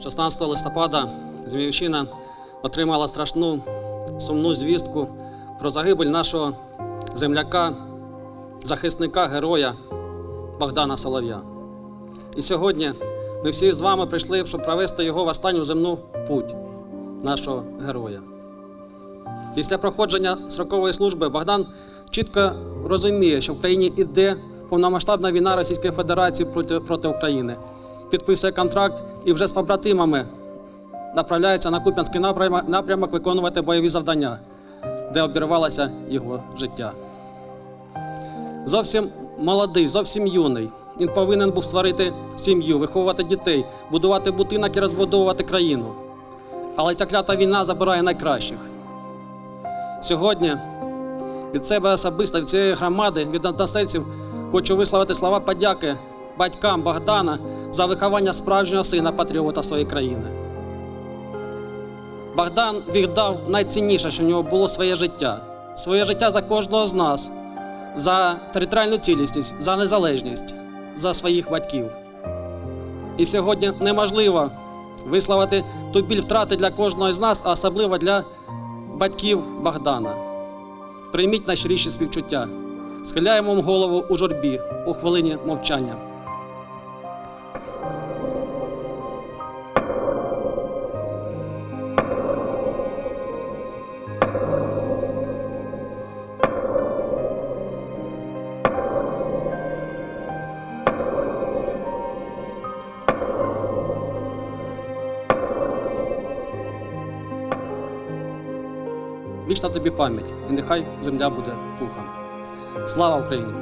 16 листопада Зміївщина отримала страшну сумну звістку про загибель нашого земляка, захисника, героя Богдана Солов'я. І сьогодні ми всі з вами прийшли, щоб провести його в останню земну путь нашого героя. Після проходження срокової служби Богдан чітко розуміє, що в країні іде повномасштабна війна Російської Федерації проти, проти України. Підписує контракт і вже з побратимами направляється на Куп'янський напрямок, виконувати бойові завдання, де обірвалося його життя. Зовсім молодий, зовсім юний. Він повинен був створити сім'ю, виховувати дітей, будувати будинок і розбудовувати країну. Але ця клята війна забирає найкращих. Сьогодні від себе особисто, від цієї громади, від односельців хочу висловити слова подяки батькам Богдана за виховання справжнього сина патріота своєї країни. Богдан віддав найцінніше, що в нього було своє життя. Своє життя за кожного з нас, за територіальну цілісність, за незалежність, за своїх батьків. І сьогодні неможливо висловити ту біль втрати для кожного з нас, а особливо для батьків Богдана. Прийміть найщиріші співчуття. Схиляємо голову у журбі у хвилині мовчання. Вічна тобі пам'ять, і нехай земля буде пухом. Слава Україні!